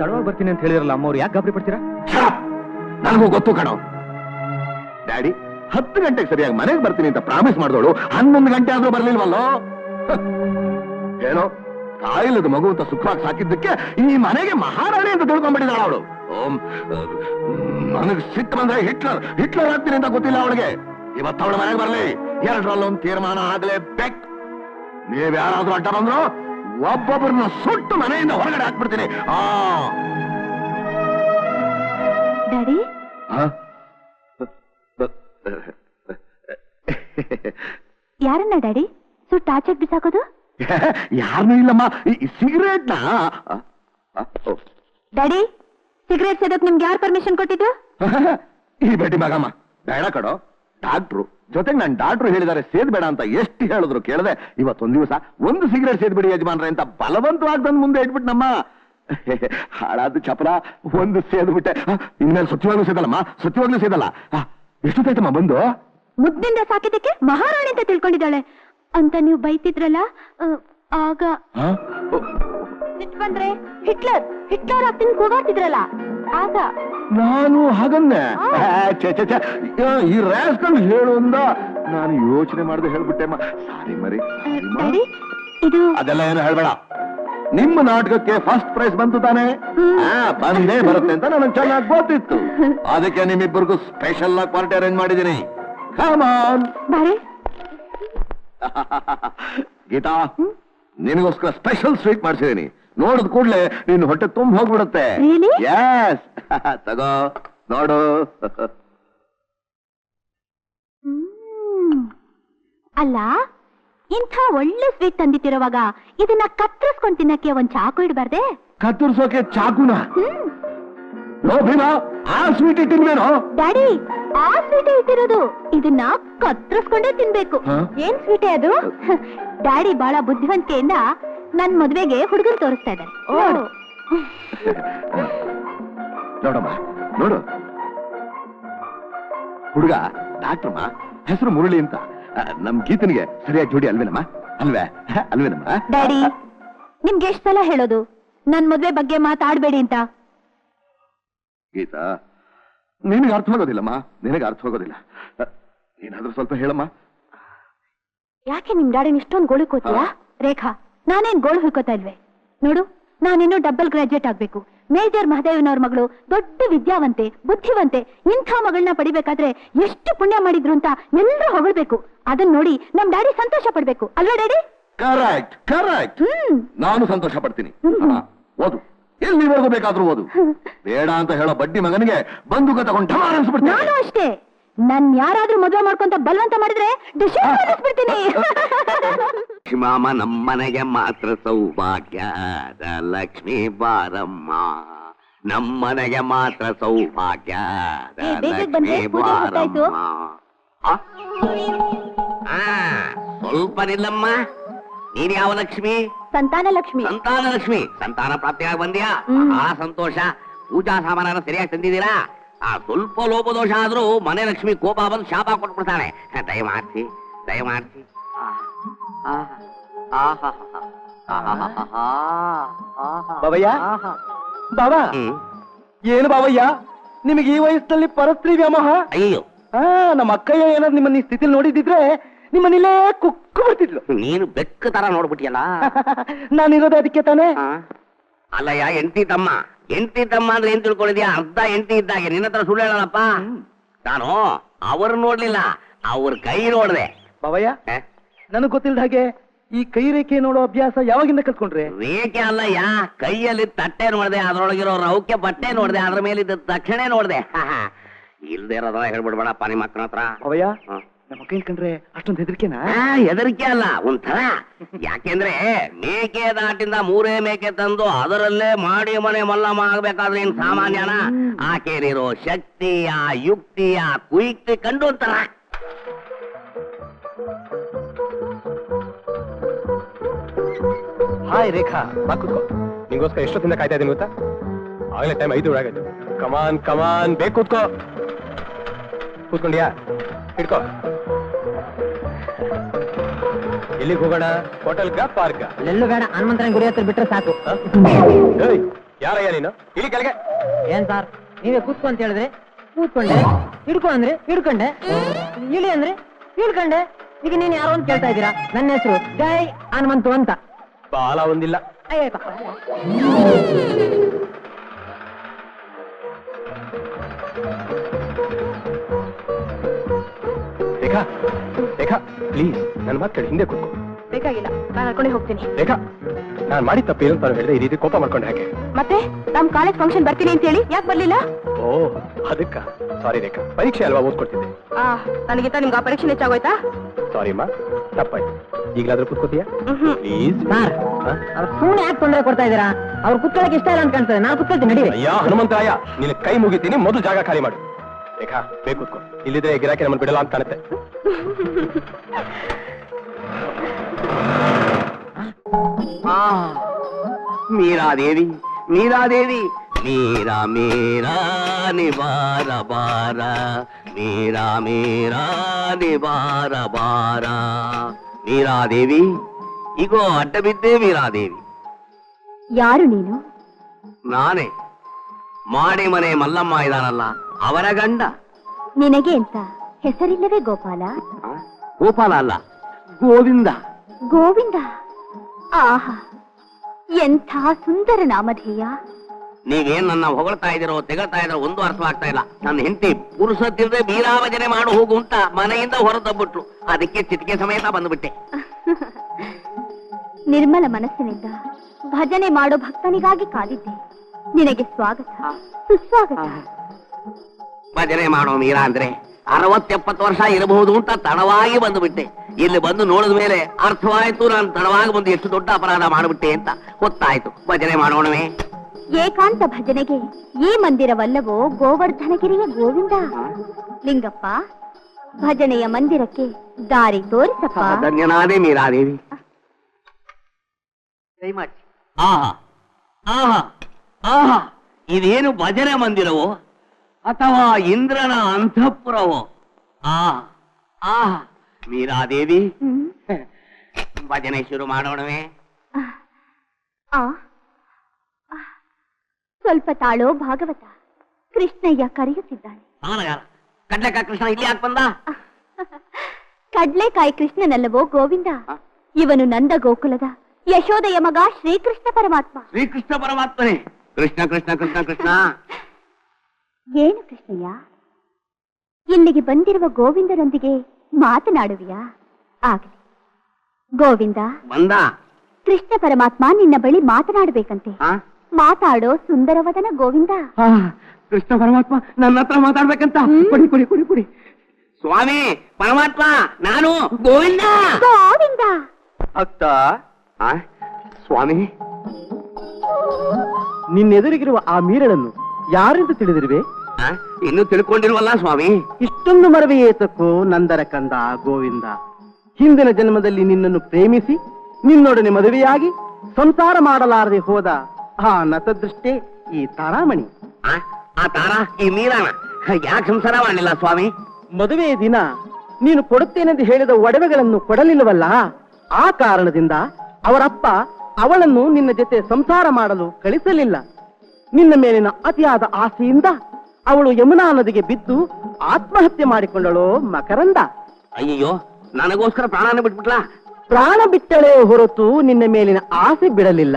ತಡವಾಗಿ ಬರ್ತೀನಿ ಅಂತ ಹೇಳಿರಲ್ಲ ಅಮ್ಮವ್ರು ಯಾಕೆ ಗಾಬರಿ ಪಡ್ತೀರಾ? ನನಗೂ ಗೊತ್ತು ಕಣೋ. ಡ್ಯಾಡಿ ಹತ್ತು ಗಂಟೆಗೆ ಸರಿಯಾಗಿ ಮನೆಗೆ ಬರ್ತೀನಿ ಅಂತ ಪ್ರಾಮಿಸ್ ಮಾಡಿದವಳು ಹನ್ನೊಂದು ಗಂಟೆ ಆದ್ರೂ ಬರ್ಲಿಲ್ವಲ್ಲೋ? ಏನೋ, ಕಾಯಿಲದ ಮಗು ಅಂತ ಸುಖವಾಗಿ ಸಾಕಿದ್ದಕ್ಕೆ ಈ ಮನೆಗೆ ಮಹಾರಾಣಿ ಅಂತ ತಿಳ್ಕೊಂಡ್ಬಿಟ್ಟಿದ್ದಾಳ ಅವಳು. ನನಗೆ ಸಿಟ್ಟು ಬಂದ್ರೆ ಹಿಟ್ಲರ್ ಹಿಟ್ಲರ್ ಆಗ್ತೀನಿ ಅಂತ ಗೊತ್ತಿಲ್ಲ ಅವಳಿಗೆ. ಇವತ್ತು ಅವಳ ಮನೆಗೆ ಬರ್ಲಿ. ಎರಡರಲ್ಲೊಂದು ತೀರ್ಮಾನ ಆಗ್ಲೇಬೇಕು. ನೀವ್ ಯಾರಾದ್ರೂ ಅಡ್ಡ ಬಂದ್ರು ಒಬ್ಬೊಬ್ಬರನ್ನ ಸುಟ್ಟು ಮನೆಯಿಂದ ಹೊರಗಡೆ ಹಾಕ್ಬಿಡ್ತೀನಿ. ಆ. ಡ್ಯಾಡಿ? ಯಾರನ್ನ ಡ್ಯಾಡಿ? ಸುಟ್ಟು ಆಚೆ ಬಿಸಾಕೋದು? ಯಾರನ್ನೂ ಇಲ್ಲಮ್ಮ. ಈ ಸಿಗರೇಟ್ನ. ಡ್ಯಾಡಿ ಸಿಗರೇಟ್ ಸೇದಕ್ ನಿಮ್ಗೆ ಯಾರು ಪರ್ಮಿಷನ್ ಕೊಟ್ಟಿದ್ದು? ಈ ಬೇಟಿ ಮಗಮ್ಮ ಬೇಡ ಕಡೋ ಡಾಕ್ಟ್ರು. ಜೊತೆಗೆ ನನ್ನ ಡಾಕ್ಟ್ರು ಹೇಳಿದ್ದಾರೆ ಸೇದ್ಬೇಡ ಅಂತ ಎಷ್ಟು ಹೇಳಿದ್ರು ಕೇಳದೆ ಇವತ್ತೊಂದು ದಿವಸ ಒಂದು ಸಿಗರೇಟ್ ಸೇದ್ಬಿಡಿ ಯಜಮಾನ್ರೆ ಅಂತ ಬಲವಂತವಾಗಿ ಬಂದು ಮುಂದೆ ಇಟ್ಬಿಟ್ನಮ್ಮ. ಹಾಳಾದ ಚಪಲ ಒಂದು ಸೇದ್ಬಿಟ್ಟೆ. ಇನ್ಮೇಲೆ ಸತ್ಯವಾಗ್ಲೂ ಸೇದಲ್ಲಮ್ಮ ಸತ್ಯವಾಗ್ಲೂ ಸೇದಲ್ಲ. ಎಷ್ಟು ತೈತಮ್ಮ ಬಂದು? ಮುದ್ದಿಂದ ಸಾಕಿದ್ದಕ್ಕೆ ಮಹಾರಾಣಿ ಅಂತ ತಿಳ್ಕೊಂಡಿದ್ದಾಳೆ. ಅಂತ ನೀವು ಬೈತಿದ್ರಲ್ಲ ಆಗ. ಬಂದ್ರೆ ಹಿಟ್ಲರ್ ಹಿಟ್ಲರ್ ಆಗ್ತೀನಿ ಕೂಗಾಡ್ತಿದ್ರಲ್ಲ. ಆಗ. ನಾನು ಹಾಗನ್ನೇ. ಈ ರಾಸ್ಕಲ್ ಹೇಳು ಅಂದ ನಾನು ಯೋಚನೆ ಮಾಡದೆ ಹೇಳ್ಬಿಟ್ಟೆ ಸಾರಿ ಮರಿ ಇದು ಅದೆಲ್ಲ ಏನು ಹೇಳ್ಬೇಡ. ನಿಮ್ಮ ನಾಟಕಕ್ಕೆ ಫಸ್ಟ್ ಪ್ರೈಸ್ ಬಂತು ತಾನೆ? ಆ, ಬಂದೇ ಬರುತ್ತೆ ಅಂತ ನನಗೆ ಚೆನ್ನಾಗಿ ಗೊತ್ತಿತ್ತು. ಅದಕ್ಕೆ ನಿಮ್ಮಿಬ್ಬರಿಗೂ ಸ್ಪೆಷಲ್ ಆಗಿ ಪಾರ್ಟಿ ಅರೇಂಜ್ ಮಾಡಿದ್ದೀನಿ. ಕಾಮನ್ ಗೀತಾ ನಿನಗೋಸ್ಕರ ಸ್ಪೆಷಲ್ ಸ್ವೀಟ್ ಮಾಡ್ಸಿದೀನಿ ನೋಡಿದ ಕೂಡ್ಲೆ ನಿನ್ ಹೊಟ್ಟೆ ತುಂಬ ಹೋಗ್ಬಿಡುತ್ತೆ. ಯಸ್ ತಗೋ ನೋಡು. ಅಲ್ಲ ಇಂಥ ಒಳ್ಳೆ ಸ್ವೀಟ್ ತಂದಿತ್ತಿರುವಾಗ ಇದನ್ನ ಕತ್ತರಿಸ್ಕೊಂಡ್ ತಿನ್ನಕ್ಕೆ ಒಂದ್ ಚಾಕು ಇಡಬಾರ್ದೆ? ಕತ್ತರಿಸೋಕೆ ಚಾಕುನ? ಹ್ಮ್. ನೋ ಭೀಮಾ ಆ ಸ್ವೀಟ್ ಡ್ಯಾಡಿ ಆ ಸ್ವೀಟೇ ಇಟ್ಟಿರೋದು ಇದನ್ನ ಕತ್ತರಿಸ್ಕೊಂಡೇ ತಿನ್ಬೇಕು. ಏನ್ ಸ್ವೀಟೇ ಅದು? ಡ್ಯಾಡಿ ಬಹಳ ಬುದ್ಧಿವಂತಿಕೆಯಿಂದ ನನ್ ಮದ್ವೆಗೆ ಹುಡುಗನ್ ತೋರಿಸ್ತಾ ಇದ್ದಾರೆ. ನೋಡು. ನೋಡಮ್ಮ ನೋಡು. ಹುಡುಗ ಡಾಕ್ಟ್ರಮ್ಮ ಹೆಸರು ಮುರಳಿ ಅಂತ. ನಮ್ ಗೀತನಿಗೆ ಸರಿಯಾಗಿ ಜೋಡಿ ಅಲ್ವೇನಮ್ಮ? ಅಲ್ವೇ? ಅಲ್ವೇನಮ್ಮ? ಡ್ಯಾಡಿ ನಿಮ್ಗೆ ಎಷ್ಟ್ ಸಲ ಹೇಳೋದು? ನನ್ ಮದ್ವೆ ಬಗ್ಗೆ ಮಾತಾಡ್ಬೇಡಿ ಅಂತ. ಗೀತಾ ನಿನಗೆ ಅರ್ಥವಾಗೋದಿಲ್ಲಮ್ಮ ನಿನಗೆ ಅರ್ಥ ಹೋಗೋದಿಲ್ಲ ಏನಾದ್ರೂ ಸ್ವಲ್ಪ ಹೇಳಮ್ಮ. ಯಾಕೆ ನಿಮ್ ಡ್ಯಾಡಿನ ಇಷ್ಟೊಂದು ಗೋಳಿ ಕೋತೀಯಾ? ರೇಖಾ ನಾನೇನ್ ಗೋಳು ಹುಯ್ಕೋತಾ ಇಲ್ವೇ? ನೋಡು ನಾನಿನ್ನು ಡಬಲ್ ಗ್ರಾಜುಯೇಟ್ ಆಗ್ಬೇಕು. ಮೇಜರ್ ಮಹದೇವನವ್ರ ಮಗಳು ದೊಡ್ಡ ವಿದ್ಯಾವಂತೆ ಬುದ್ಧಿವಂತೆ ಇಂಥ ಮಗಳನ್ನ ಪಡಿಬೇಕಾದ್ರೆ ಎಷ್ಟು ಪುಣ್ಯ ಮಾಡಿದ್ರು ಅಂತ ಎಲ್ಲರೂ ಹೊಗಳ್ಬೇಕು. ಅದನ್ನ ನೋಡಿ ನಮ್ ಡ್ಯಾಡಿ ಸಂತೋಷ ಪಡ್ಬೇಕು. ಅಲ್ವಾ ಡ್ಯಾಡಿ? ಕರೆಕ್ಟ್ ಕರೆಕ್ಟ್ ಹ್ಮ್. ನಾನು ಸಂತೋಷ ಪಡ್ತೀನಿ. ಹ್ಮ್. ಓದು. ಎಲ್ಲಿವರೆಗೂ ಬೇಕಾದ್ರೂ ಓದು. ಬೇಡ ಅಂತ ಹೇಳೋ ಬಡ್ಡಿ ಮಗನಿಗೆ ಬಂದೂಕ ತಗೊಂಡು ಢಮಾರ್ ಅನ್ಸ್ಬಿಡ್ತೀನಿ. ನನ್ ಯಾರಾದ್ರೂ ಮದುವೆ ಮಾಡ್ಕೊಂತ ಬಲವಂತ ಮಾಡಿದ್ರೆ ಬಿಡ್ತೀನಿ ಲಕ್ಷ್ಮಾಮ ಮಾಮ ನಮ್ಮನೆಗೆ ಮಾತ್ರ ಸೌಭಾಗ್ಯ. ಲಕ್ಷ್ಮಿ ಬಾರಮ್ಮ. ನಮ್ಮನೆಗೆ ಮಾತ್ರ ಸೌಭಾಗ್ಯ. ಲಕ್ಷ್ಮೀ ಬಾರಮ್ಮ. ಸ್ವಲ್ಪ ನಿಲ್ಲಮ್ಮ ನೀನ್ ಯಾವ ಲಕ್ಷ್ಮಿ? ಸಂತಾನ ಲಕ್ಷ್ಮಿ. ಸಂತಾನ ಲಕ್ಷ್ಮಿ. ಸಂತಾನ ಪ್ರಾಪ್ತಿಯಾಗಿ ಬಂದ್ಯಾ? ಆ ಸಂತೋಷ. ಪೂಜಾ ಸಾಮಾನ ಸರಿಯಾಗಿ ತಂದಿದ್ದೀರಾ? ಆ ಸ್ವಲ್ಪ ಲೋಪದೋಷ ಆದ್ರೂ ಮನೆ ಲಕ್ಷ್ಮಿ ಕೋಪ ಬಂದು ಶಾಪ ಕೊಟ್ಬಿಡ್ತಾಳೆ ದಯಮಾಡ್ಸಿ ದಯಮಾಡ್ತಿ ಬಾಬಯ್ಯ ಬಾಬಾ ಏನು ಬಾಬಯ್ಯ ನಿಮಗೆ ಈ ವಯಸ್ಸಲ್ಲಿ ಪರಸ್ತ್ರೀ ವ್ಯಾಮೋಹ ಅಯ್ಯೋ ನಮ್ಮ ಅಕ್ಕಯ್ಯ ಏನಾದ್ರು ನಿಮ್ಮನ್ನ ಈ ಸ್ಥಿತಿಲಿ ನೋಡಿದಿದ್ರೆ ನಿಮ್ಮನ್ನಿಲ್ಲೇ ಕುಕ್ಕು ಬರ್ತಿದ್ಲು ನೀನು ಬೆಕ್ಕ ತರ ನೋಡ್ಬಿಟ್ಟಿಯಲ್ಲ ನಾನಿರೋದೇ ಅದಕ್ಕೆ ತಾನೇ? ಅಲ್ಲಯ್ಯ ಎಂಟಿ ತಮ್ಮ ಎಂಟಿ ತಮ್ಮ ಅಂದ್ರೆ ಏನ್ ತಿಳ್ಕೊಂಡಿದ್ಯಾ? ಅರ್ಧ ಎಂಟಿ ಇದ್ದಾಗೆ. ನಿನ್ನ ಹತ್ರ ಸುಳ್ಳು ಹೇಳಲ್ಲಪ್ಪ ನಾನು ಅವ್ರ ನೋಡ್ಲಿಲ್ಲ. ಅವ್ರ ಕೈ ನೋಡ್ದೆ. ಬಾಬಯ್ಯ? ನನಗ್ ಗೊತ್ತಿಲ್ಲದ ಹಾಗೆ ಈ ಕೈ ರೇಖೆ ನೋಡೋ ಅಭ್ಯಾಸ ಯಾವಾಗಿಂದ ಕಲ್ತ್ಕೊಂಡ್ರೆ? ರೇಖೆ ಅಲ್ಲಯ್ಯ ಕೈಯಲ್ಲಿ ತಟ್ಟೆ ನೋಡ್ದೆ ಅದ್ರೊಳಗಿರೋ ರೌಕೆ ಬಟ್ಟೆ ನೋಡ್ದೆ ಅದ್ರ ಮೇಲಿದ್ದ ತಕ್ಷಣ ನೋಡ್ದೆ. ಇಲ್ದೇ ಇರೋದ್ರ ಹೇಳ್ಬಿಡ್ಬೇಡಪ್ಪ ನಿಮ್ಮ ಅಕ್ಕನ ಹತ್ರ. ಬಾಬಯ್ಯ. ನಮ್ಮ ಕೇಳ್ಕಂಡ್ರೆ ಅಷ್ಟೊಂದು ಹೆದರಿಕೆನಾ? ಆ, ಹೆದರಿಕೆ ಅಲ್ಲ ಒಂಥರ. ಯಾಕೆಂದ್ರೆ ಮೇಕೆ ದಾಟಿಂದ ಮೂರೇ ಮೇಕೆ ತಂದು ಅದರಲ್ಲೇ ಮಾಡಿ ಮನೆ ಮಲ್ಲಮ್ಮ ಆಗ್ಬೇಕಾದ್ರೆ ಏನ್ ಸಾಮಾನ್ಯನ? ಆಕೆಲಿರೋ ಶಕ್ತಿ ಆ ಯುಕ್ತಿ ಆ ಕುಯುಕ್ತಿ ಕಂಡು ಅಂತಾರ ಹಾಯ್ ರೇಖಾ ಬಾ ಕೂತ್ಕೋ. ನಿಂಗೋಸ್ಕರ ಎಷ್ಟೊತ್ತಿಂದ ಕಾಯ್ತಾ ಇದ್ದೀನಿ ಗೊತ್ತಾ? ಆಗಲೇ ಟೈಮ್ ಐದು ಒಳಗಾಯ್ತು ಕಮಾನ್ ಕಮಾನ್ ಬೇಕು ಕೂತ್ಕೋ. ಕೂತ್ಕೊಂಡ್ಯಾ? ಹಿಡ್ಕೋ ಎಲ್ಲಿಗೆ ಹೋಗೋಣ? ಹೋಟೆಲ್ಗ ಪಾರ್ಕ್ ಎಲ್ಲೂ ಬೇಡ ಹನುಮಂತನ ಗುರಿ ಹತ್ರ ಬಿಟ್ರೆ ಸಾಕು. ಯಾರಯ್ಯ ನೀನು? ಇಲ್ಲಿ ಕೆಳಗೆ. ಏನ್ ಸರ್? ನೀವೇ ಕೂತ್ಕೊ ಅಂತ ಹೇಳಿದ್ರೆ? ಕೂತ್ಕೊಂಡೆ. ಹಿಡ್ಕೊ ಅಂದ್ರೆ ಹಿಡ್ಕೊಂಡೆ. ಇಳಿ ಅಂದ್ರೆ ಹಿಡ್ಕೊಂಡೆ. ಈಗ ನೀನ್ ಯಾರೋ ಅಂತ ಕೇಳ್ತಾ ಇದ್ದೀರಾ? ನನ್ನ ಹೆಸರು ಜೈ ಹನುಮಂತು ಅಂತ. ಬಾಲ ಒಂದಿಲ್ಲ. ರೇಖಾ ರೇಖಾ ಪ್ಲೀಸ್ ನನ್ನ ಮಾತು ಕೇಳಿ ಹಿಂದೆ ಕೂತ್ಕೋ. ಬೇಕಾಗಿಲ್ಲ ನಾನು ಕರ್ಕೊಂಡೇ ಹೋಗ್ತೀನಿ. ಬೇಕಾ? ನಾನು ಮಾಡಿ ತಪ್ಪೇನು ಅಂತ ಹೇಳಿದ್ರೆ ಈ ರೀತಿ ಕೋಪ ಮಾಡ್ಕೊಂಡು ಯಾಕೆ ಮತ್ತೆ ನಮ್ ಕಾಲೇಜ್ ಫಂಕ್ಷನ್ ಬರ್ತೀನಿ ಅಂತ ಹೇಳಿ ಯಾಕೆ ಬರ್ಲಿಲ್ಲ? ಓ ಅದಕ್ಕ. ಸಾರಿ ರೇಖಾ. ಪರೀಕ್ಷೆ ಅಲ್ವಾ ಓದ್ಕೊಡ್ತಿದ್ದೆ? ಆ ನನಗಿಂತ ನಿಮ್ಗೆ ಆ ಪರೀಕ್ಷೆ ಹೆಚ್ಚಾಗೋಯ್ತಾ ಸಾರಿ ಅಮ್ಮ ತಪ್ಪಾಯ್ತು. ಈಗಲಾದ್ರೂ ಕೂತ್ಕೋತೀಯಾ? ಮ್ಹೂ. ಪ್ಲೀಸ್ ಸರ್ ಅವ್ರು ಸುಮ್ಮನೆ ಯಾಕೆ ತೊಂದರೆ ಕೊಡ್ತಾ ಇದ್ದೀರಾ? ಅವ್ರ ಕುತ್ಕೊಳ್ಳೋಕೆ ಇಷ್ಟ ಇಲ್ಲ ಅಂತ ಕಾಣ್ತದೆ. ನಾನು ಕುತ್ಕೊಳ್ತೀನಿ ನಡೀರಿ. ಅಯ್ಯ ಹನುಮಂತರಾಯ ನಿನ್ನ ಕೈ ಮುಗಿತೀನಿ ಮೊದಲು ಜಾಗ ಖಾಲಿ ಮಾಡು. ರೇಖಾ ಬೇಕು ಕೂತ್ಕೋ. ಇಲ್ಲಿದ್ರೆ ಗಿರಾಕಿ ನಮ್ಮನ್ನು ಬಿಡಲ್ಲ ಅಂತ ಕಾಣುತ್ತೆ. ಮೀರಾದೇವಿ ಮೀರಾದೇವಿ. ಮೀರಾ ಮೀರಾ ನಿವಾರ ಬಾರ. ಮೀರಾ ಮೀರಾ ನಿವಾರ ಬಾರ. ಮೀರಾದೇವಿ ಈಗೋ ಅಡ್ಡ ಬಿದ್ದೆ ಮೀರಾದೇವಿ. ಯಾರು ನೀನು? ನಾನೇ. ಮಾಡಿ ಮನೆ ಮಲ್ಲಮ್ಮ ಇದಾನಲ್ಲ ಅವರ ಗಂಡ. ನಿನಗೆ ಅಂತ ಹೆಸರಿಲ್ಲವೇ ಗೋಪಾಲ? ಗೋಪಾಲ ಅಲ್ಲ ಗೋವಿಂದ. ಗೋವಿಂದ. ಆಹಾ ಎಂಥ ಸುಂದರ ನಾಮಧೇಯ. ನೀವೇನ್ ನನ್ನ ಹೊಗಳ್ತಾ ಇದ್ದೀರೋ ತೆಗಳ್ತಾ ಇದ್ರೋ ಒಂದು ಅರ್ಥವಾಗ್ತಾ ಇಲ್ಲ. ನನ್ನ ಹೆಂಡತಿ ಪುರುಷ ತಿರ್ದೆ ಬೀರಾವಜನೆ ಮಾಡು ಹೋಗು ಅಂತ ಮನೆಯಿಂದ ಹೊರತಬ್ಬಿಟ್ರು ಅದಕ್ಕೆ ಚಿಟಿಕೆ ಸಮೇತ ಬಂದ್ಬಿಟ್ಟೆ. ನಿರ್ಮಲ ಮನಸ್ಸಿನಿಂದ ಭಜನೆ ಮಾಡೋ ಭಕ್ತನಿಗಾಗಿ ಕಾದಿದ್ದೆ. ನಿನಗೆ ಸ್ವಾಗತ. ಸುಸ್ವಾಗತ. ಭಜನೆ ಮಾಡೋ ಮೀರಾ ಅಂದ್ರೆ ಅರವತ್ತೆಪ್ಪತ್ತು ವರ್ಷ ಇರಬಹುದು ಅಂತ ತಡವಾಗಿ ಬಂದ್ಬಿಟ್ಟೆ. ಇಲ್ಲಿ ಬಂದು ನೋಡಿದ ಮೇಲೆ ಅರ್ಥವಾಯ್ತು ನಾನು ತಡವಾಗಿ ಬಂದು ಎಷ್ಟು ದೊಡ್ಡ ಅಪರಾಧ ಮಾಡ್ಬಿಟ್ಟೆ ಅಂತ ಗೊತ್ತಾಯ್ತು. ಭಜನೆ ಮಾಡೋಣವೇ. ಏಕಾಂತ ಭಜನೆಗೆ ಈ ಮಂದಿರವಲ್ಲವೋ ಗೋವರ್ಧನಗಿರಿಯ ಗೋವಿಂದ? ಲಿಂಗಪ್ಪ ಭಜನೆಯ ಮಂದಿರಕ್ಕೆ ದಾರಿ ತೋರಿಸಪ್ಪ. ಧನ್ಯನಾದೆ ಮೀರಾದೇವಿ. ಆಹಾ ಆಹಾ ಆಹಾ ಇದೇನು ಭಜನೆ ಮಂದಿರವೋ ಅಥವಾ ಇಂದ್ರನ ಅಂತಃಪುರವೋ? ಆ ಆಹಾ. ಮೀರಾದೇವಿ? ದೇವಿ ಭಜನೆ ಶುರು ಮಾಡೋಣವೇ. ಆ. ಸ್ವಲ್ಪ ತಾಳೋ ಭಾಗವತ. ಕೃಷ್ಣಯ್ಯ ಕರೆಯುತ್ತಿದ್ದಾನೆ ಕಡ್ಲೆಕಾಯಿ ಕೃಷ್ಣ ಇಲ್ಲಿ ಯಾಕೆ ಬಂದ? ಕಡ್ಲೆಕಾಯಿ ಕೃಷ್ಣನಲ್ಲವೋ ಗೋವಿಂದ? ಇವನು ನಂದ ಗೋಕುಲದ ಯಶೋದಯ ಮಗ ಶ್ರೀಕೃಷ್ಣ ಪರಮಾತ್ಮ. ಶ್ರೀಕೃಷ್ಣ ಪರಮಾತ್ಮನೇ. ಕೃಷ್ಣ ಕೃಷ್ಣ ಕೃಷ್ಣ ಕೃಷ್ಣ. ಏನು ಕೃಷ್ಣಯ್ಯ? ಇಲ್ಲಿಗೆ ಬಂದಿರುವ ಗೋವಿಂದನೊಂದಿಗೆ ಮಾತನಾಡುವಿಯಾ? ಆಗಲಿ. ಗೋವಿಂದ ಬಂದ. ಕೃಷ್ಣ ಪರಮಾತ್ಮ ನಿನ್ನ ಬಳಿ ಮಾತನಾಡಬೇಕಂತೆ. ಹಾ ಮಾತಾಡೋ ಸುಂದರವದನ ಗೋವಿಂದ. ಕೃಷ್ಣ ಪರಮಾತ್ಮ ನನ್ನ ಹತ್ರ ಮಾತಾಡ್ಬೇಕಂತ. ಕೊಡಿ ಕೊಡಿ ಕೊಡಿ ಕೊಡಿ. ಸ್ವಾಮಿ ಪರಮಾತ್ಮ ನಾನು ಗೋವಿಂದ. ಗೋವಿಂದ! ಅತ್ತ ಆ, ಸ್ವಾಮಿ. ನಿನ್ನೆದುರಿಗಿರುವ ಆ ಮೀರಳನ್ನು ಯಾರೆಂದು ತಿಳಿದಿರುವೆ? ಇನ್ನೂ ತಿಳ್ಕೊಂಡಿಲ್ವಲ್ಲ ಸ್ವಾಮಿ? ಇಷ್ಟೊಂದು ಮರವಿ ಏತಕ್ಕೋ ನಂದರ ಕಂದ ಗೋವಿಂದ. ಹಿಂದಿನ ಜನ್ಮದಲ್ಲಿ ನಿನ್ನನ್ನು ಪ್ರೇಮಿಸಿ ನಿನ್ನೊಡನೆ ಮದುವೆಯಾಗಿ ಸಂಸಾರ ಮಾಡಲಾರದೆ ಹೋದ ಆ ನತದೃಷ್ಟೇ ಈ ತಾರಾಮಣಿ. ಆ, ತಾರ ಈ ನೀರಾಣ ಯಾಕೆ ಸಂಸಾರ ಮಾಡಲಿಲ್ಲ ಸ್ವಾಮಿ? ಮದುವೆ ದಿನ ನೀನು ಕೊಡುತ್ತೇನೆಂದು ಹೇಳಿದ ಒಡವೆಗಳನ್ನು ಕೊಡಲಿಲ್ಲವಲ್ಲ? ಆ ಕಾರಣದಿಂದ ಅವರಪ್ಪ ಅವಳನ್ನು ನಿನ್ನ ಜೊತೆ ಸಂಸಾರ ಮಾಡಲು ಕಳಿಸಲಿಲ್ಲ. ನಿನ್ನ ಮೇಲಿನ ಅತಿಯಾದ ಆಸೆಯಿಂದ ಅವಳು ಯಮುನಾ ನದಿಗೆ ಬಿದ್ದು ಆತ್ಮಹತ್ಯೆ ಮಾಡಿಕೊಂಡಳು ಮಕರಂದ. ಅಯ್ಯೋ ನನಗೋಸ್ಕರ ಪ್ರಾಣನ ಬಿಟ್ಬಿಟ್ಲಾ? ಪ್ರಾಣ ಬಿಟ್ಟಳೆ ಹೊರತು ನಿನ್ನ ಮೇಲಿನ ಆಸೆ ಬಿಡಲಿಲ್ಲ.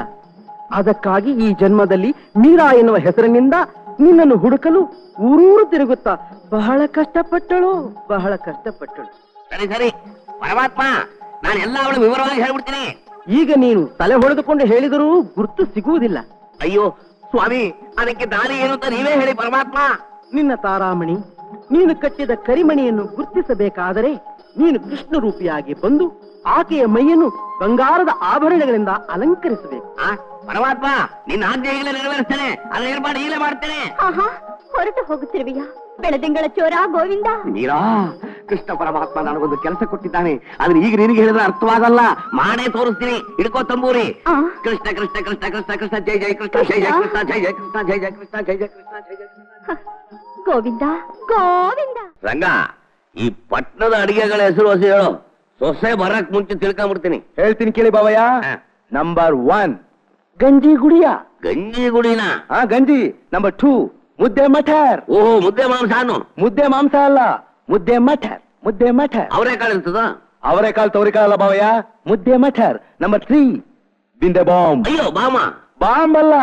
ಅದಕ್ಕಾಗಿ ಈ ಜನ್ಮದಲ್ಲಿ ಮೀರಾ ಎನ್ನುವ ಹೆಸರಿನಿಂದ ನಿನ್ನನ್ನು ಹುಡುಕಲು ಊರೂರು ತಿರುಗುತ್ತಾ ಬಹಳ ಕಷ್ಟಪಟ್ಟಳು ಬಹಳ ಕಷ್ಟಪಟ್ಟಳು. ಸರಿ ಸರಿ. ಪರಮಾತ್ಮ ನಾನು ಎಲ್ಲ ಅವಳು ವಿವರವಾಗಿ ಹೇಳ್ಬಿಡ್ತೀನಿ. ಈಗ ನೀನು ತಲೆ ಹೊಡೆದುಕೊಂಡು ಹೇಳಿದರೂ ಗುರ್ತು ಸಿಗುವುದಿಲ್ಲ. ಅಯ್ಯೋ ಸ್ವಾಮಿ ಅದಕ್ಕೆ ದಾರಿ ಏನು ಅಂತ ನೀವೇ ಹೇಳಿ ಪರಮಾತ್ಮ. ನಿನ್ನ ತಾರಾಮಣಿ ನೀನು ಕಟ್ಟಿದ ಕರಿಮಣಿಯನ್ನು ಗುರ್ತಿಸಬೇಕಾದರೆ ನೀನು ಕೃಷ್ಣ ರೂಪಿಯಾಗಿ ಬಂದು ಆಕೆಯ ಮೈಯನ್ನು ಬಂಗಾರದ ಆಭರಣಗಳಿಂದ ಅಲಂಕರಿಸಬೇಕು. ಆ, ಪರಮಾತ್ಮ ನಿನ್ನ ಆಜ್ಞೆ ಈಗಲೇ ನೆರವೇರಿಸ್ತೇನೆ. ಅದನ್ನ ಏರ್ಪಾಡು ಈಗಲೇ ಮಾಡ್ತೇನೆ. ಆಹಾ ಹೊರಟು ಹೋಗುತ್ತಿರುವ ಬೆಳದಿಂಗಳ ಚೋರ ಗೋವಿಂದ? ಮೀರಾ ಕೃಷ್ಣ ಪರಮಾತ್ಮ ನನಗೊಂದು ಕೆಲಸ ಕೊಟ್ಟಿದ್ದಾನೆ. ಆದ್ರೆ ಈಗ ನಿನಗೆ ಹೇಳಿದ್ರೆ ಅರ್ಥವಾಗಲ್ಲ. ಮಾಡೇ ತೋರಿಸ್ತೀನಿ. ಹಿಡ್ಕೋ ತಂಬೂರಿ. ಕೃಷ್ಣ ಕೃಷ್ಣ ಕೃಷ್ಣ ಕೃಷ್ಣ ಕೃಷ್ಣ ಜೈ ಜಯ ಕೃಷ್ಣ ಜೈ ಜಯ ಕೃಷ್ಣ ಜೈ ಜಯ ಕೃಷ್ಣ ಜೈ ಜಯ ಕೃಷ್ಣ ಜೈ ಜೈ ಕೃಷ್ಣ ಜೈ ಜೈ ಕೃಷ್ಣ ಗೋವಿಂದ ಗೋವಿಂದ. ರಂಗ ಈ ಪಟ್ಟಣದ ಅಡಿಗೆಗಳ ಹೆಸರು ಹೊಸ ಹೇಳು. ಸೊಸೆ ಬರಕ್ ಮುಂಚೆ ತಿಳ್ಕೊಂಡ್ಬಿಡ್ತೀನಿ ಹೇಳ್ತೀನಿ ಕೇಳಿ ಬಾವಯ್ಯ. ನಂಬರ್ ಒನ್ ಗಂಜಿ ಗುಡಿಯ. ಗಂಜಿ ಗುಡಿನ? ಹಾ ಗಂಜಿ. ನಂಬರ್ ಟೂ ಮುದ್ದೆ ಮಠರ್. ಓಹೋ ಮುದ್ದೆ ಮಾಂಸ ಮುದ್ದೆ ಮಾಂಸ ಅಲ್ಲ. ಮುದ್ದೆ ಮಠರ್ ಮುದ್ದೆ ಮಠರ್. ಅವರೇ ಕಾಳಿರ್ತದ ಅವರೆಕಾಲ್ ತವರಿಕಾಲ್ ಅಲ್ಲ ಬಾವಯ್ಯ. ಮುದ್ದೆ ಮಠರ್ ನಂಬರ್ ತ್ರೀ ಬಿಂದೆ ಬಾಂಬ್. ಅಯ್ಯೋ ಬಾಮ ಬಾಂಬ್ ಅಲ್ಲ.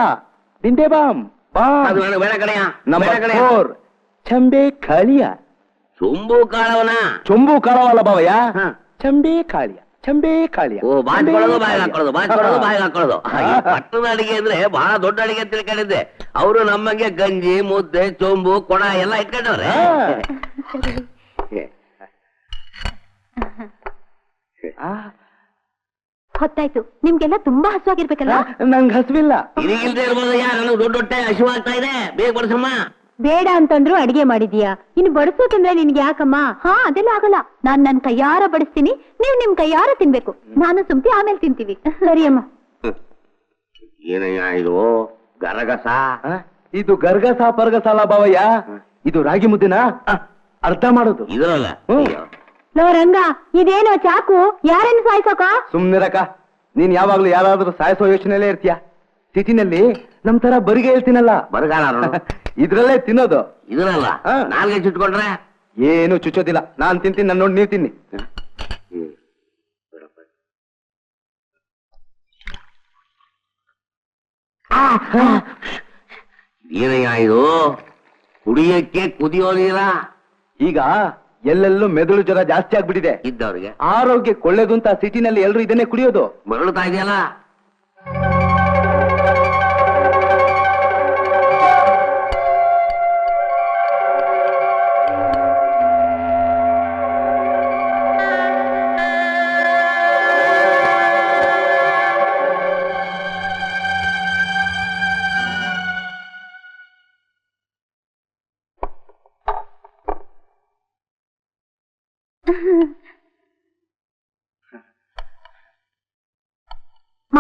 ಬಿಂದೆ ಬಾಂಬ್ ಅದು ಬಾಂಬ್ ನನಗೆ ಬೇಡ ಕಡೆಯ ನಂಬರ್ ಫೋರ್ ಚಂಬೆ ಕಾಳಿಯ ಚುಂಬು ಕಾಳವನ? ಚೊಂಬು ಕಾಳವಲ್ಲ ಬಾವಯ್ಯ. ಹಾ. ಚಂಬೆ ಕಾಳಿಯ. ಚಂಬೆ ಕಾಳಿಯ ಓ ಬಾಚ್ಕೊಳ್ಳೋದು ಬಾಯಿಗೆ. ಹಾಕೊಳ್ಳೋದು ಬಾಚ್ಕೊಳ್ಳೋದು. ಬಾಯಿಗೆ ಹಾಕೊಳ್ಳೋದು ಈ ಪಟ್ಟಣದ ಅಡಿಗೆ ಅಂದ್ರೆ ಬಹಳ ದೊಡ್ಡ ಅಡಿಗೆ ಅಂತ ತಿಳ್ಕೊಂಡಿದ್ದೆ. ಅವರು ನಮ್ಮಂಗೆ ಗಂಜಿ ಮುದ್ದೆ ಚೊಂಬು ಕೊಡ ಎಲ್ಲ ಇಟ್ಕೊಂಡವ್ರೆ. ಹೊತ್ತಾಯ್ತು. ನಿಮ್ಗೆಲ್ಲ ತುಂಬಾ ಹಸುವಾಗಿರ್ಬೇಕಲ್ಲ? ನಂಗೆ ಹಸುವಿಲ್ಲ. ಇದೀಗಿಲ್ದೇ ಇರ್ಬೋದು ಯಾರು ನನಗೆ ದೊಡ್ಡ ಹೊಟ್ಟೆ ಹಸಿವಾಗ್ತಾ ಇದೆ. ಬೇಗ ಬಡಿಸಮ್ಮ ಬೇಡ ಅಂತಂದ್ರು ಅಡಿಗೆ ಮಾಡಿದೀಯಾ ಇನ್ನು ಬಡಿಸೋದಂದ್ರೆ ನಿನ್ಗೆ ಯಾಕಮ್ಮ? ಹಾ ಅದೆಲ್ಲ ಆಗಲ್ಲ. ನಾನ್ ನನ್ ಕೈಯಾರ ಬಡಿಸ್ತೀನಿ ನೀವ್ ನಿಮ್ ಕೈಯಾರ ತಿನ್ಬೇಕು. ನಾನು ಸುಮ್ತಿ ಆಮೇಲೆ ತಿಂತೀವಿ. ಸರಿ ಅಮ್ಮ ಏನಯ್ಯ ಇದು? ಗರಗಸ? ಇದು ಗರ್ಗಸ ಪರ್ಗಸ ಅಲ್ಲ ಬಾವಯ್ಯ. ಇದು ರಾಗಿ ಮುದ್ದಿನ? ಅರ್ಥ ಮಾಡೋದು. ಇದರಲ್ಲ. ಲೋ ರಂಗ ಇದೇನೋ ಚಾಕು? ಯಾರನ್ನು ಸಾಯ್ಸೋಕ? ಸುಮ್ನಿರಕ ನೀನ್ ಯಾವಾಗ್ಲೂ ಯಾರಾದ್ರೂ ಸಾಯಿಸೋ ಯೋಚನೆಲ್ಲೇ ಇರ್ತೀಯ? ಸಿಟಿನಲ್ಲಿ ನಮ್ ತರ ಬರಿಗೆ ಹೇಳ್ತೀನಲ್ಲ. ಬರಗಾಲ. ಇದ್ರಲ್ಲೇ ತಿನ್ನೋದು. ಇದ್ರಲ್ಲ? ಹಾ. ನಾಲ್ಗೆ ಚುಟ್ಕೊಂಡ್ರೆ ಏನು ಚುಚ್ಚೋದಿಲ್ಲ. ನಾನ್ ತಿಂತೀನಿ ನನ್ನ ನೋಡಿ ನೀವ್ ತಿನ್ನಿ. ಏನಯ್ಯ ಇದು ಕುಡಿಯಕ್ಕೆ ಕುದಿಯೋ ನೀರ ಈಗ ಎಲ್ಲೆಲ್ಲೂ ಮೆದುಳು ಜ್ವರ ಜಾಸ್ತಿ ಆಗ್ಬಿಟ್ಟಿದೆ. ಇದ್ದವ್ರಿಗೆ. ಆರೋಗ್ಯಕ್ಕೆ ಒಳ್ಳೇದು ಅಂತ ಸಿಟಿನಲ್ಲಿ ಎಲ್ರು ಇದನ್ನೇ ಕುಡಿಯೋದು. ಮರಳುತ್ತಾ ಇದೆಯಲ್ಲ?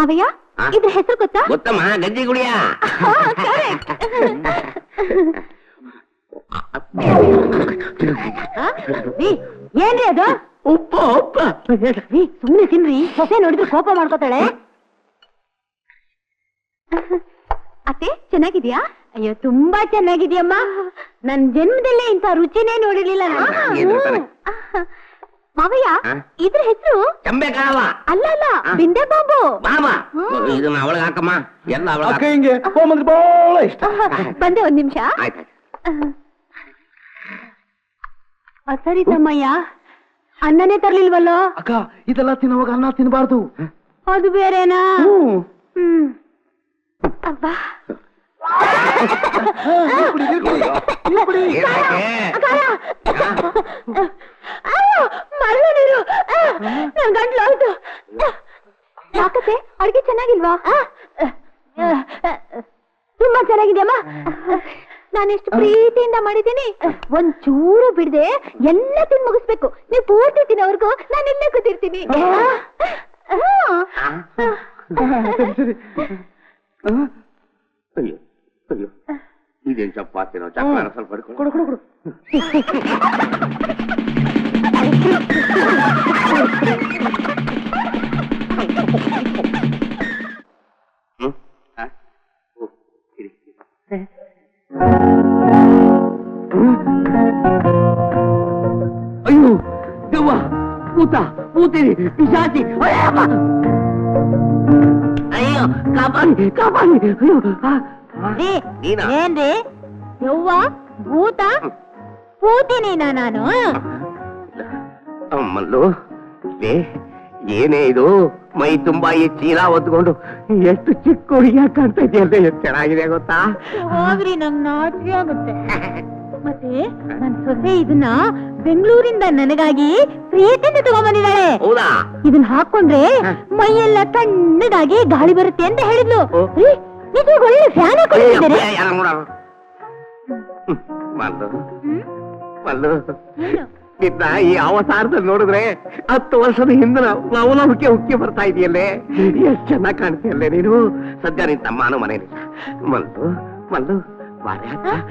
ಮಾವಯ್ಯ? ಇದ್ರ ಹೆಸರು ಗೊತ್ತಾ? ಗೊತ್ತಮ್ಮ ಗಂಜಿ ಗುಡಿಯ ಏನ್ರಿ ಅದು? ಉಪ್ಪ ಉಪ್ಪ. ಸುಮ್ಮನೆ ಸುಮ್ನೆ ತಿನ್ರಿ. ಸೊಸೆ ನೋಡಿದ್ರೆ ಕೋಪ ಮಾಡ್ಕೋತಾಳೆ. ಅತ್ತೆ ಚೆನ್ನಾಗಿದ್ಯಾ? ಅಯ್ಯೋ ತುಂಬಾ ಚೆನ್ನಾಗಿದ್ಯಮ್ಮ. ನನ್ ಜನ್ಮದಲ್ಲೇ ಇಂಥ ರುಚಿನೇ ನೋಡಿರ್ಲಿಲ್ಲ? ಮಾವಯ್ಯ? ಇದ್ರ ಹೆಸರು? ಚಂಬೆ ಕಾಳವ ಅಲ್ಲ ಅಲ್ಲ? ಬಿಂದೆ ಬಾಂಬು. ಬಾಮ ಹ್ಮ್. ಇದನ್ನ ಅವಳಿಗೆ ಹಾಕಮ್ಮ. ಎಲ್ಲ ಅವಳ ಅಕ್ಕ ಹಿಂಗೆ ಹೋಮಂದ್ರೆ ಬಹಳ ಇಷ್ಟ. ಬಂದೆ ಒಂದ್ ನಿಮಿಷ. ಸರಿ ತಮ್ಮಯ್ಯ. ಅನ್ನನೇ ತರ್ಲಿಲ್ವಲ್ಲ? ಅಕ್ಕ ಇದೆಲ್ಲ ತಿನ್ನುವಾಗ ಅನ್ನ ತಿನ್ಬಾರ್ದು. ಅದು ಬೇರೆನಾ? ಹ್ಮ್. ಅಬ್ಬಾ. ಮರಳು ನೀರು ನನ್ ಗಂಟ್ಲು ಹೋಯ್ತು ಯಾಕತ್ತೆ? ಅಡ್ಗೆ ಚೆನ್ನಾಗಿಲ್ವಾ? ತುಂಬಾ ಚೆನ್ನಾಗಿದ್ಯಮ್ಮ. ನಾನೆಷ್ಟು ಪ್ರೀತಿಯಿಂದ ಮಾಡಿದ್ದೀನಿ. ಒಂದ್ ಚೂರು ಬಿಡದೆ ಎಲ್ಲ ತಿಂದು ಮುಗಿಸ್ಬೇಕು. ನೀವು ಪೂರ್ತಿ ತಿನ್ನೋವರೆಗೂ ನಾನು ಇಲ್ಲೇ ಕೂತಿರ್ತೀನಿ. ಅಯ್ಯೋ. ಅಯ್ಯೋ ಇದೇನ್ ಚಪಾತಿನೋ ಚಕ್ರ ಸ್ವಲ್ಪ. ಕೊಡು ಕೊಡು ಕೊಡು. ಅಯ್ಯೋ ಯವ್ವ ಪೂತ ಪೂತೇರಿ ಪಿಶಾಚಿ. ಅಯ್ಯಪ್ಪ! ಅಯ್ಯೋ ಕಾಪಾಡಿ ಕಾಪಾಡಿ. ಅಯ್ಯೋ ನೀನಾ? ಏನ್ರಿ? ಯವ್ವ ಭೂತ? ಭೂತಿನೇನಾ ನಾನು? ಮಲ್ಲು ಲೇ, ಏನೇ ಇದು? ಮೈ ತುಂಬಾ ಈ ಚೀಲ ಹೊತ್ಕೊಂಡು ಎಷ್ಟು ಚಿಕ್ಕ ಹುಡುಗಿ ಅಂತ ಎಷ್ಟು ಚೆನ್ನಾಗಿದೆ ಗೊತ್ತಾ? ಹೋಗ್ರಿ ನಂಗ್ ನಾಟ್ರಿ ಆಗುತ್ತೆ? ಮತ್ತೆ ನನ್ ಸೊಸೆ ಇದನ್ನ ಬೆಂಗಳೂರಿಂದ ನನಗಾಗಿ ಪ್ರೀತಿಯಿಂದ ತಗೊಂಡ್ಬಂದಿದ್ದಾಳೆ ಹೌದಾ? ಇದನ್ನ ಹಾಕೊಂಡ್ರೆ ಮೈಯೆಲ್ಲ ತಣ್ಣಗಾಗಿ ಗಾಳಿ ಬರುತ್ತೆ ಅಂತ ಹೇಳಿದ್ಲು. ಓ. ರೀ, ನಿಜವಾಗ್ ಒಳ್ಳೆ ಫ್ಯಾನ್ ನಿನ್ನ ಈ ಅವತಾರದಲ್ಲಿ ನೋಡಿದ್ರೆ ಹತ್ತು ವರ್ಷದ ಹಿಂದಿನ ಹುಕ್ಕಿ ಹುಕ್ಕಿ ಬರ್ತಾ ಇದೆಯಲ್ಲೇ. ಎಷ್ಟು ಚೆನ್ನಾಗಿ ಕಾಣ್ತೀಯಲ್ಲೇ ನೀನು? ಸದ್ಯ ನಿನ್ ತಮ್ಮನು ಮನೇಲಿ. ಮಲ್ಲು ಮಲ್ಲು.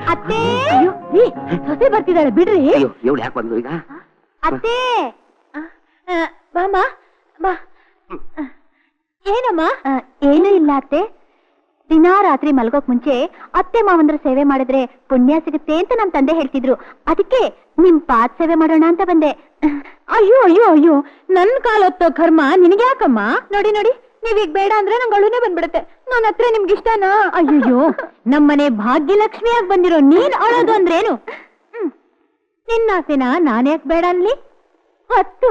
ಅತ್ತೆ! ಸೊಸೆ ಬರ್ತಿದ್ದಾಳೆ ಬಿಡ್ರಿ. ಅಯ್ಯೋ ಇವಳು ಯಾಕೆ ಬಂದು ಈಗ? ಅತ್ತೆ! ಬಾಮ್ಮ ಬಾ ಏನಮ್ಮ? ಏನೂ ಇಲ್ಲ ಅತ್ತೆ. ದಿನಾ ರಾತ್ರಿ ಮಲ್ಗೋಕ್ ಮುಂಚೆ ಅತ್ತೆ ಮಾವಂದ್ರ ಸೇವೆ ಮಾಡಿದ್ರೆ ಪುಣ್ಯ ಸಿಗುತ್ತೆ ಅಂತ ನಮ್ ತಂದೆ ಹೇಳ್ತಿದ್ರು. ಅದಕ್ಕೆ ನಿಮ್ ಪಾತ್ ಸೇವೆ ಮಾಡೋಣ ಅಂತ ಬಂದೆ. ಅಯ್ಯೋ ಅಯ್ಯೋ ಅಯ್ಯೋ ನನ್ ಕಾಲೊತ್ತೋ ಕರ್ಮ ನಿನಗೆ ಯಾಕಮ್ಮ ನೋಡಿ ನೋಡಿ ನೀವೀಗ ಬೇಡ ಅಂದ್ರೆ ನಂಗೆ ಅಳುನೇ ಬಂದ್ಬಿಡುತ್ತೆ. ನನ್ನ ಹತ್ರ ನಿಮ್ಗೆ ಇಷ್ಟನಾ? ಅಯ್ಯಯ್ಯೋ ನಮ್ಮನೆ ಭಾಗ್ಯಲಕ್ಷ್ಮಿಯಾಗಿ ಬಂದಿರೋ ನೀನ್ ಅಳೋದು ಅಂದ್ರೇನು. ನಿನ್ನ ಆಸೆನ ನಾನ್ಯಾಕ್ ಬೇಡ ಅನ್ಲಿ? ಹತ್ತು.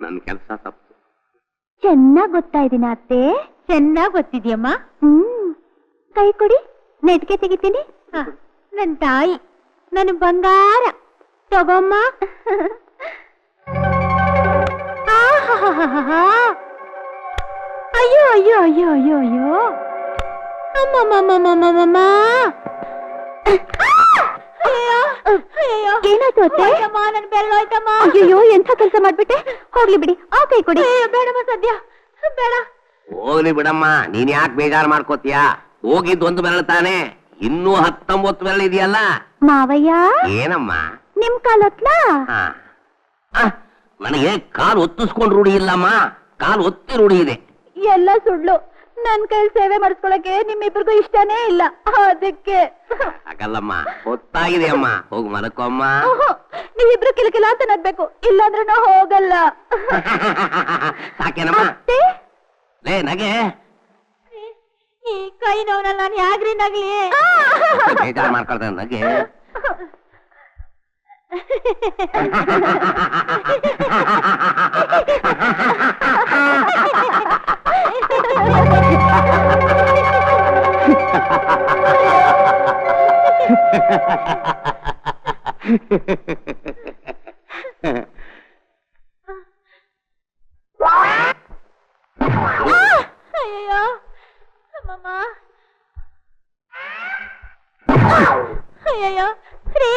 ನನ್ನ ಕೆಲಸ ತಪ್ಪು. ಚೆನ್ನಾಗ್ ಗೊತ್ತಾ ಇದೀನ ಅತ್ತೆ? ಚೆನ್ನಾಗ್ ಗೊತ್ತಿದ್ಯಮ್ಮ? ಹ್ಮ್. ಕೈ ಕೊಡಿ. ನೆಟ್ಗೆ ತೆಗಿತೀನಿ. ಹ, ನನ್ ತಾಯಿ. ನನ್ ಬಂಗಾರ. ತಗೊಮ್ಮ. ಅಯ್ಯೋ ಅಯ್ಯೋ ಅಯ್ಯೋ ಅಯ್ಯೋ ಅಯ್ಯೋ. ಅಮ್ಮಮ್ಮಮ್ಮಮ್ಮಮ್ಮಮ್ಮ. ಏನಾಯ್ತು ಅತ್ತೆ? ನನ್ ಬೆರಳೋಯ್ತಮ್ಮ ಅಯ್ಯೋ ಎಂಥ ಕೆಲಸ ಮಾಡ್ಬಿಟ್ಟೆ? ಹೋಗ್ಲಿ ಬಿಡಿ ಆ ಕೈ ಕೊಡಿ. ಬೇಡಮ್ಮ ಸದ್ಯ ಬೇಡ. ಹೋಗ್ಲಿ ಬಿಡಮ್ಮ ನೀನ್ ಯಾಕೆ ಬೇಜಾರ್ ಮಾಡ್ಕೋತೀಯ? ಹೋಗಿದ್ ಒಂದು ಬೆರಳು ತಾನೆ ಇನ್ನೂ ಹತ್ತೊಂಬತ್ತು ಬೆರಳು ಇದೆಯಲ್ಲ? ಮಾವಯ್ಯ. ಏನಮ್ಮ? ನಿಮ್ ಕಾಲೊತ್ಲಾ ಆ. ಆ, ನನಗೆ ಕಾಲು ಒತ್ತಿಸ್ಕೊಂಡು ರೂಢಿ ಇಲ್ಲಮ್ಮ ಕಾಲು ಒತ್ತಿ ರೂಢಿ ಇದೆ. ಎಲ್ಲ ಸುಳ್ಳು. ನನ್ ಕೈಲಿ ಸೇವೆ ಮಾಡಿಸ್ಕೊಳಕ್ಕೆ ನಿಮ್ಮಿಬ್ರಿಗೂ ಇಷ್ಟನೇ ಇಲ್ಲ. ಅದಕ್ಕೆ. ಆಗಲ್ಲಮ್ಮ ಗೊತ್ತಾಗಿದೆ ಅಮ್ಮ ಹೋಗಿ ಮಲಕೋಮ್ಮ. ಓಹೋ, ನೀವಿಬ್ರು ಕಿಲಕಿಲ ಅಂತ ನಡ್ಬೇಕು ಇಲ್ಲಾಂದ್ರೆ ನಾ ಹೋಗಲ್ಲ. ಸಾಕೇನಮ್ಮ? ಲೇ ನಗೆ. ಈ ಕೈ ನೋವನ್ನ ನಾನು ಯಾಗ್ರಿ ನಗ್ಲಿ? ಬೇಜಾರು ಮಾಡ್ಕೊಳ್ತೇನೆ ನಗೆ. ಅಯ್ಯಯ್ಯೋ ಅಮ್ಮಮ್ಮ. ಅಯ್ಯಯ್ಯೋ ರೀ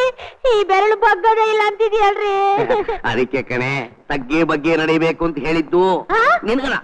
ಈ ಬೆರಳು ಬಗ್ಗದ ಇಲ್ಲ ಅಂತಿದ್ಯಲ್ರಿ. ಅದಕ್ಕೆ ಕಣೆ ತಗ್ಗೆ ಬಗ್ಗೆ ನಡಿಬೇಕು ಅಂತ ಹೇಳಿದ್ದು? ನಿನ್ಗನ